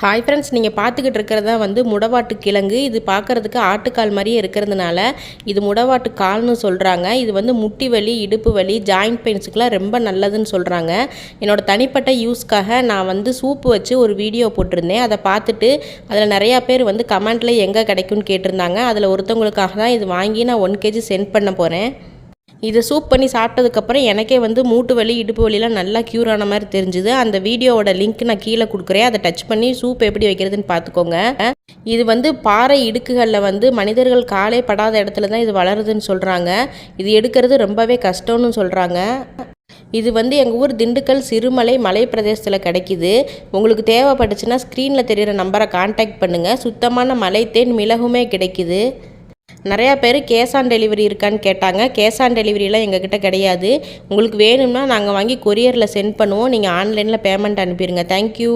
Hi friends நீங்கள் பார்த்துக்கிட்டு இருக்கிறதா வந்து முடவாட்டு கிழங்கு. இது பார்க்குறதுக்கு ஆட்டுக்கால் மாதிரியே இருக்கிறதுனால இது முடவாட்டு கால்னு சொல்கிறாங்க இது வந்து முட்டி வலி இடுப்பு வலி ஜாயிண்ட் பெயின்ஸுக்கெலாம் ரொம்ப நல்லதுன்னு சொல்கிறாங்க என்னோட தனிப்பட்ட யூஸ்க்காக நான் வந்து சூப்பு வச்சு ஒரு வீடியோ போட்டிருந்தேன். அதை பார்த்துட்டு அதில் நிறையா பேர் வந்து கமெண்ட்டில் எங்கே கிடைக்கும்னு கேட்டிருந்தாங்க. அதில் ஒருத்தவங்களுக்காக தான் இது வாங்கி நான் ஒன் கேஜி சென்ட் பண்ண போகிறேன் இதை சூப் பண்ணி சாப்பிட்டதுக்கப்புறம் எனக்கே வந்து மூட்டு வலி இடுப்பு வலிலாம் நல்லா க்யூர் ஆன மாதிரி தெரிஞ்சுது. அந்த வீடியோவோட லிங்க் நான் கீழே கொடுக்குறேன். அதை டச் பண்ணி சூப் எப்படி வைக்கிறதுன்னு பார்த்துக்கோங்க. இது வந்து பாறை இடுக்குகளில் வந்து மனிதர்கள் காலே படாத இடத்துல தான் இது வளருதுன்னு சொல்கிறாங்க இது எடுக்கிறது ரொம்பவே கஷ்டம்னு சொல்கிறாங்க இது வந்து எங்கள் ஊர் திண்டுக்கல் சிறுமலை மலை பிரதேசத்தில் கிடைக்கிது. உங்களுக்கு தேவைப்பட்டுச்சுன்னா ஸ்க்ரீனில் தெரிகிற நம்பரை காண்டாக்ட் பண்ணுங்கள் சுத்தமான மலை தேன் மிளகுமே கிடைக்கிது. நிறையா பேர் கேஷ் ஆன் டெலிவரி இருக்கான்னு கேட்டாங்க. கேஷ் ஆன் டெலிவரிலாம் எங்ககிட்ட கிடையாது. உங்களுக்கு வேணும்னா நாங்கள் வாங்கி கொரியரில் சென்ட் பண்ணுவோம். நீங்கள் ஆன்லைனில் பேமெண்ட் அனுப்பிடுங்க தேங்க்யூ